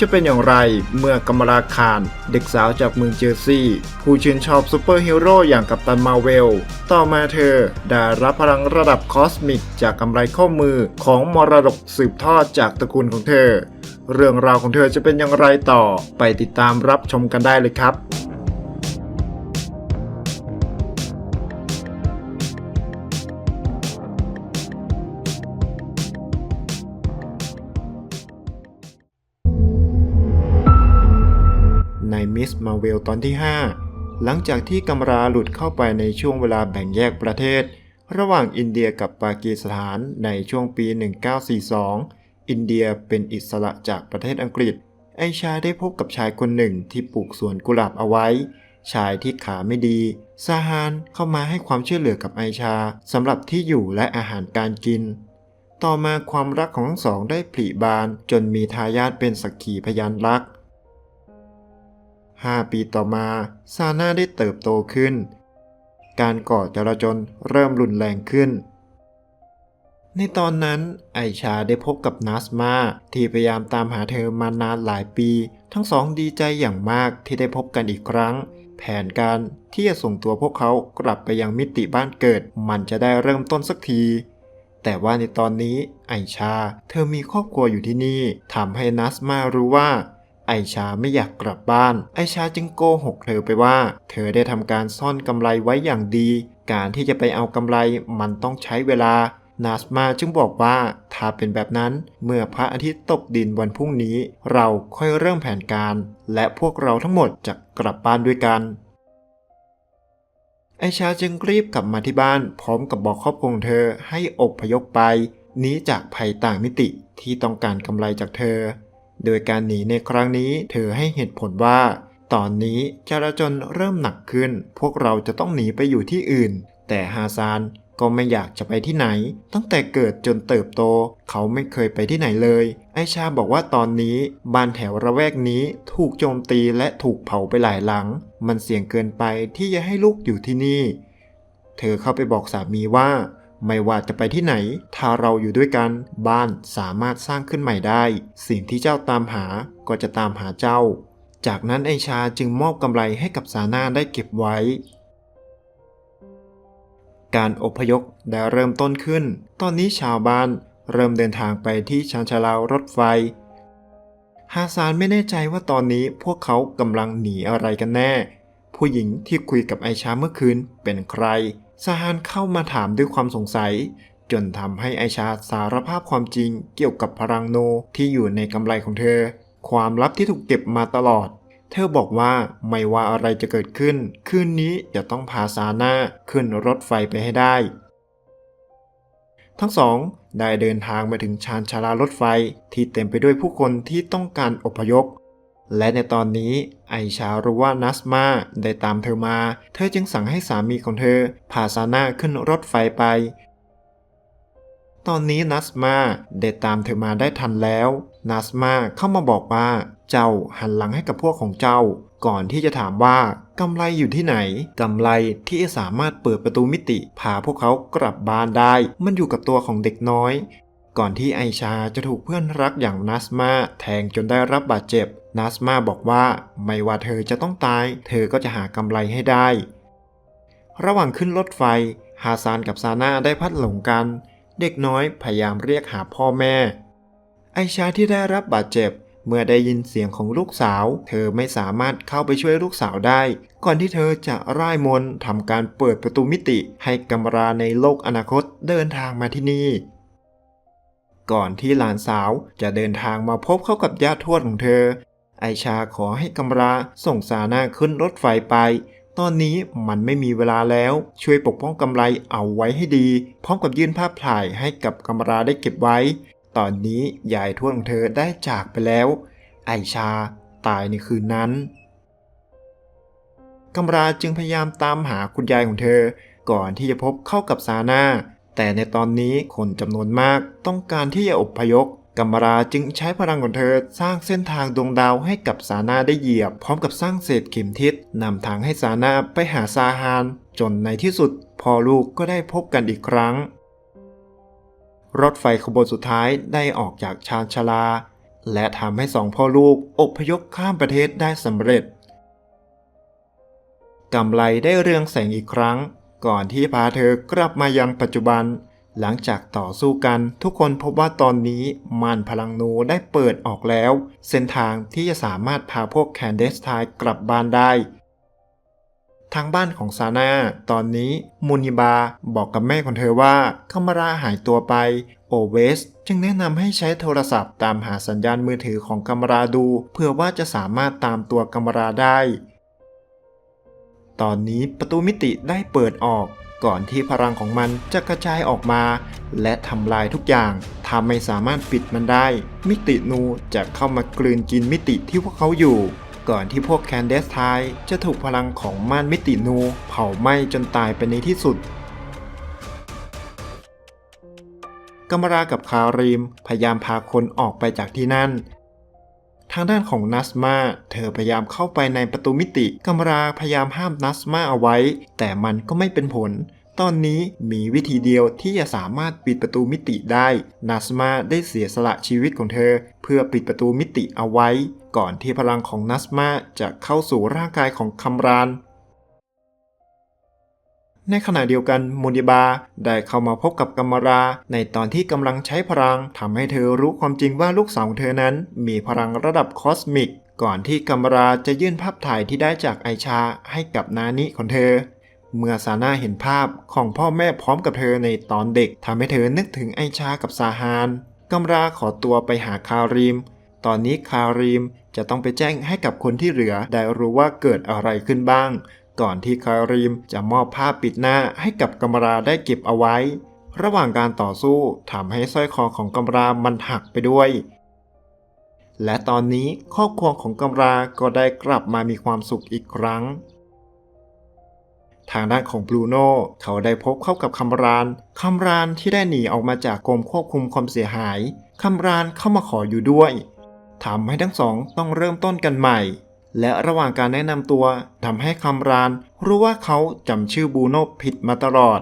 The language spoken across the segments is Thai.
จะเป็นอย่างไรเมื่อกำมราคาร เด็กสาวจากเมืองเจอร์ซีย์ผู้ชื่นชอบซูเปอร์ฮีโร่อย่างกัปตันมาเวล ต่อมาเธอได้รับพลังระดับคอสมิกจากกำไรข้อมือของมรดกสืบทอดจากตระกูลของเธอ เรื่องราวของเธอจะเป็นอย่างไรต่อไปติดตามรับชมกันได้เลยครับ มิสมาเวลตอนที่ 5 หลังจากที่กำราหลุดเข้าไปในช่วงเวลาแบ่งแยกประเทศ ระหว่างอินเดียกับปากีสถานในช่วงปี 1942 อินเดียเป็นอิสระจากประเทศอังกฤษ ไอชาได้พบกับชายคนหนึ่งที่ปลูกสวนกุหลาบเอาไว้ ชายที่ขาไม่ดีซาฮานเข้ามาให้ความช่วยเหลือกับไอชาสำหรับที่อยู่และอาหารการกินต่อมาความรักของทั้งสองได้ผลิบานจนมีทายาทเป็นสักขีพยานรัก 5 ปีต่อมาซาน่าได้เติบโตขึ้น การก่อจราจนเริ่มรุนแรงขึ้น ในตอนนั้นไอชาได้พบกับนัสมาที่พยายามตามหาเธอมานานหลายปี ทั้งสองดีใจอย่างมากที่ได้พบกันอีกครั้ง แผนการที่จะส่งตัวพวกเขากลับไปยังมิติบ้านเกิด มันจะได้เริ่มต้นสักทีแต่ว่าในตอนนี้ไอชา เธอมีครอบครัวอยู่ที่นี่ทำให้นัสมารู้ว่า ไอชาไม่อยากกลับบ้าน ไอชาจึงโกหกเธอไปว่า เธอได้ทำการซ่อนกำไรไว้อย่างดี การที่จะไปเอากำไรมันต้องใช้เวลา นาสมาจึงบอกว่าถ้าเป็นแบบนั้นเมื่อพระอาทิตย์ตกดินวันพรุ่งนี้ เราค่อยเริ่มแผนการ และพวกเราทั้งหมดจะกลับบ้านด้วยกันไอชาจึงรีบกลับมาที่บ้านพร้อมกับบอกครอบครัวเธอให้อพยพไปหนีจากภัยต่างมิติที่ต้องการกำไรจากเธอ โดยการหนีในครั้งนี้เธอให้เหตุผลว่า ตอนนี้จราจรเริ่มหนักขึ้น พวกเราจะต้องหนีไปอยู่ที่อื่น แต่ฮาซานก็ไม่อยากจะไปที่ไหน ตั้งแต่เกิดจนเติบโต เขาไม่เคยไปที่ไหนเลย ไอชาบอกว่าตอนนี้บ้านแถวระแวกนี้ถูกโจมตีและถูกเผาไปหลายหลัง มันเสี่ยงเกินไปที่จะให้ลูกอยู่ที่นี่ เธอเข้าไปบอกสามีว่า ไม่ว่าจะไปที่ไหน ถ้าเราอยู่ด้วยกัน บ้านสามารถสร้างขึ้นใหม่ได้ สิ่งที่เจ้าตามหาก็จะตามหาเจ้า จากนั้นไอชาจึงมอบกำไรให้กับซานาได้เก็บไว้ การอพยพได้เริ่มต้นขึ้น ตอนนี้ชาวบ้านเริ่มเดินทางไปที่ชานชาลาวรถไฟ ฮาซานไม่แน่ใจว่าตอนนี้พวกเขากำลังหนีอะไรกันแน่ ผู้หญิงที่คุยกับไอชาเมื่อคืนเป็นใคร ซาฮานเข้ามาถามด้วยความสงสัย จนทำให้ไอชาสารภาพความจริงเกี่ยวกับพลังโนที่อยู่ในกำไรของเธอ ความลับที่ถูกเก็บมาตลอด เธอบอกว่าไม่ว่าอะไรจะเกิดขึ้น คืนนี้จะต้องพาซาน่าขึ้นรถไฟไปให้ได้ ทั้งสองได้เดินทางมาถึงชานชาลารถไฟที่เต็มไปด้วยผู้คนที่ต้องการอพยพ และในตอนนี้ไอชารู้ว่านัสมาได้ตามเธอมา เธอจึงสั่งให้สามีของเธอพาซาน่าขึ้นรถไฟไป ตอนนี้นัสมาได้ตามเธอมาได้ทันแล้ว นัสมาเข้ามาบอกว่า เจ้าหันหลังให้กับพวกของเจ้า ก่อนที่จะถามว่ากำไรอยู่ที่ไหนกำไรที่สามารถเปิดประตูมิติ พาพวกเขากลับบ้านได้ มันอยู่กับตัวของเด็กน้อย ก่อนที่ไอชาจะถูกเพื่อนรักอย่างนัสมาแทงจนได้รับบาดเจ็บ นัสมาบอกว่าไม่ว่าเธอจะต้องตาย เธอก็จะหากำไรให้ได้ ระหว่างขึ้นรถไฟ ฮาซานกับซาน่าได้พัดหลงกัน เด็กน้อยพยายามเรียกหาพ่อแม่ ไอชาที่ได้รับบาดเจ็บเมื่อได้ยินเสียงของลูกสาว เธอไม่สามารถเข้าไปช่วยลูกสาวได้ ก่อนที่เธอจะร่ายมนทำการเปิดประตูมิติ ให้กำราในโลกอนาคตเดินทางมาที่นี่ ก่อนที่หลานสาวจะเดินทางมาพบเข้ากับญาติทวดของเธอ ไอชาขอให้กำราส่งซาน่าขึ้นรถไฟไป ตอนนี้มันไม่มีเวลาแล้ว ช่วยปกป้องกำไรเอาไว้ให้ดี พร้อมกับยื่นภาพถ่ายให้กับกำราได้เก็บไว้ ตอนนี้ยายทวดของเธอได้จากไปแล้ว ไอชาตายในคืนนั้นกำราจึงพยายามตามหาคุณยายของเธอ ก่อนที่จะพบเข้ากับซาน่า แต่ในตอนนี้คนจำนวนมากต้องการที่จะอพยพกัมราจึงใช้พลังของเธอสร้างเส้นทางดวงดาวให้กับซานาได้เหยียบ พร้อมกับสร้างเศษเข็มทิศนำทางให้ซานาไปหาซาฮาน จนในที่สุดพ่อลูกก็ได้พบกันอีกครั้ง รถไฟขบวนสุดท้ายได้ออกจากชานชาลา และทำให้สองพ่อลูกอพยพข้ามประเทศได้สำเร็จกำไลได้เรืองแสงอีกครั้ง ก่อนที่พาเธอกลับมายังปัจจุบัน หลังจากต่อสู้กันทุกคนพบว่าตอนนี้มานพลังนูได้เปิดออกแล้ว เส้นทางที่จะสามารถพาพวกแคนเดสไทายกลับบ้านได้ทางบ้านของซาน่าตอนนี้มูนิบาบอกกับแม่ของเธอว่าคามาราหายตัวไป โอเวส จึงแนะนำให้ใช้โทรศัพท์ตามหาสัญญาณมือถือของกัมราดู เพื่อว่าจะสามารถตามตัวกัมราได้ ตอนนี้ประตูมิติได้เปิดออก ก่อนที่พลังของมันจะกระจายออกมา และทำลายทุกอย่างถ้าไม่สามารถปิดมันได้ มิตินูจะเข้ามากลืนกินมิติที่พวกเขาอยู่ ก่อนที่พวกแคนเดสไทายจะถูกพลังของม่านมิตินู เผาไหม้จนตายไปในที่สุดกัมรากับคารีมพยายามพาคนออกไปจากที่นั่น ทางด้านของนัสมาเธอพยายามเข้าไปในประตูมิติกัมราพยายามห้ามนัสมาเอาไว้ แต่มันก็ไม่เป็นผล ตอนนี้มีวิธีเดียวที่จะสามารถปิดประตูมิติได้ นัสมาได้เสียสละชีวิตของเธอ เพื่อปิดประตูมิติเอาไว้ ก่อนที่พลังของนัสมาจะเข้าสู่ร่างกายของคัมราน ในขณะเดียวกันมูนิบาได้เข้ามาพบกับกัมมารา ในตอนที่กำลังใช้พลังทำให้เธอรู้ความจริงว่าลูกสาวของเธอนั้น มีพลังระดับคอสมิก ก่อนที่กัมมาราจะยื่นภาพถ่ายที่ได้จากไอชาให้กับนานิของเธอ เมื่อซาน่าเห็นภาพของพ่อแม่พร้อมกับเธอในตอนเด็กทำให้เธอนึกถึงไอชากับซาฮานกัมราขอตัวไปหาคารีม ตอนนี้คารีมจะต้องไปแจ้งให้กับคนที่เหลือได้รู้ว่าเกิดอะไรขึ้นบ้าง ก่อนที่คารีมจะมอบผ้าปิดหน้าให้กับกัมราได้เก็บเอาไว้ ระหว่างการต่อสู้ทำให้สร้อยคอของกัมรามันหักไปด้วย และตอนนี้ครอบครัวของกัมราก็ได้กลับมามีความสุขอีกครั้ง ทางด้านของบรูโน่เขาได้พบเข้ากับคัมรานคัมรานที่ได้หนีออกมาจากกรมควบคุมความเสียหายคัมรานเข้ามาขออยู่ด้วยทำให้ทั้งสองต้องเริ่มต้นกันใหม่ และระหว่างการแนะนำตัวทำให้คัมราน รู้ว่าเขาจำชื่อบูโน่ผิดมาตลอด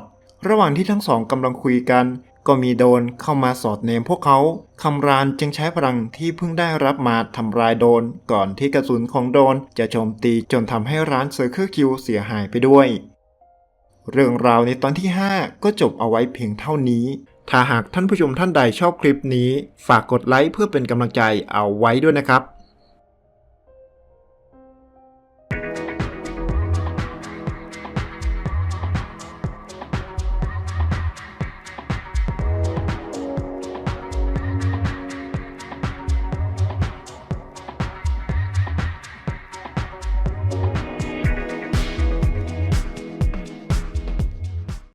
ระหว่างที่ทั้งสองกำลังคุยกัน ก็มีโดนเข้ามาสอดเนมพวกเขาคัมรานจึงใช้พลังที่เพิ่งได้รับมาทำลายโดน ก่อนที่กระสุนของโดนจะโจมตีจนทำให้ร้านเซอร์เคิลคิวเสียหายไปด้วย เรื่องราวในตอนที่ 5 ก็จบเอาไว้เพียงเท่านี้ ถ้าหากท่านผู้ชมท่านใดชอบคลิปนี้ ฝากกดไลค์เพื่อเป็นกำลังใจเอาไว้ด้วยนะครับ